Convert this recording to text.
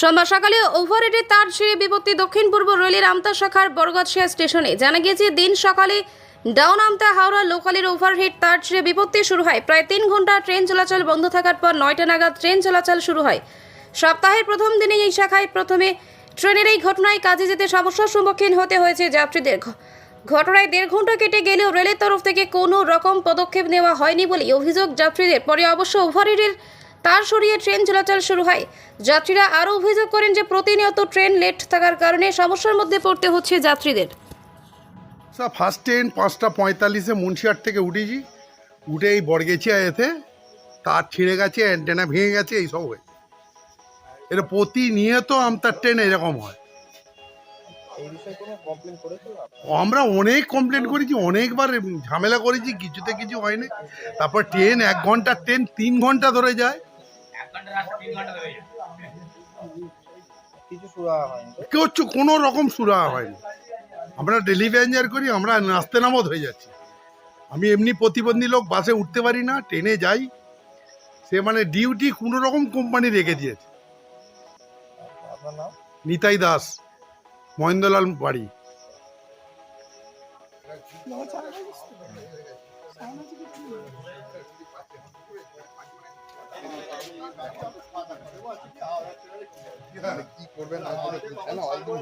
সোমবার সকালে ওভারহেডে তার ছিঁড়ে বিপত্তি দক্ষিণ পূর্ব রেলের আমতা শাখার বরগাছিয়া স্টেশনে। জানা গিয়েছে, দিন সকালে ডাউন আমতা হাওড়া লোকালের ওভারহেড তার ছিঁড়ে বিপত্তি শুরু হয়। প্রায় তিন ঘণ্টা ট্রেন চলাচল বন্ধ থাকার পর নয়টা নাগাদ ট্রেন চলাচল শুরু হয়। সপ্তাহের প্রথম দিনে এই শাখায় প্রথমে ট্রেনের এই ঘটনায় কাজে যেতে সমস্যার সম্মুখীন হতে হয়েছে যাত্রীদের। ঘটনায় দেড় ঘণ্টা কেটে গেলেও রেলের তরফ থেকে কোনো রকম পদক্ষেপ নেওয়া হয়নি বলে অভিযোগ যাত্রীদের। পরে অবশ্য ওভারহেডের তার সরিয়ে ট্রেন চলাচল শুরু হয়। যাত্রীরা আরও অভিযোগ করেন যে প্রতিনিয়ত ট্রেন লেট থাকার কারণে সমস্যার মধ্যে পড়তে হচ্ছে যাত্রীদের। স্যার ফার্স্ট ট্রেন পাঁচটা পঁয়তাল্লিশে মুন্সিয়ার থেকে উঠেছি। উঠে এই বরগেছিয়া এতে তার ছিঁড়ে গেছে অ্যান্টেনা ভেঙে গেছে এইসব হয়েছে। এটা প্রতিনিয়ত আমতার ট্রেন এরকম হয়। আমরা অনেক কমপ্লেন করেছি, অনেকবার ঝামেলা করেছি, কিছুতে কিছু হয়নি। তারপর ট্রেন এক ঘণ্টার ট্রেন তিন ঘণ্টা ধরে যায়। কিছু সুরাহা কোনো রকম সুরা হয়নি। আমরা ডেলি প্যাসেঞ্জার করি আমরা নাচতে নামত হয়ে যাচ্ছি। আমি এমনি প্রতিবন্ধী লোক বাসে উঠতে পারি না ট্রেনে যাই। সে মানে ডিউটি কোনো রকম কোম্পানি রেখে দিয়েছে। নিতাই দাস মহেন্দ্রলাল বাড়ি। কি করবেন না করবেন, কেন? একদম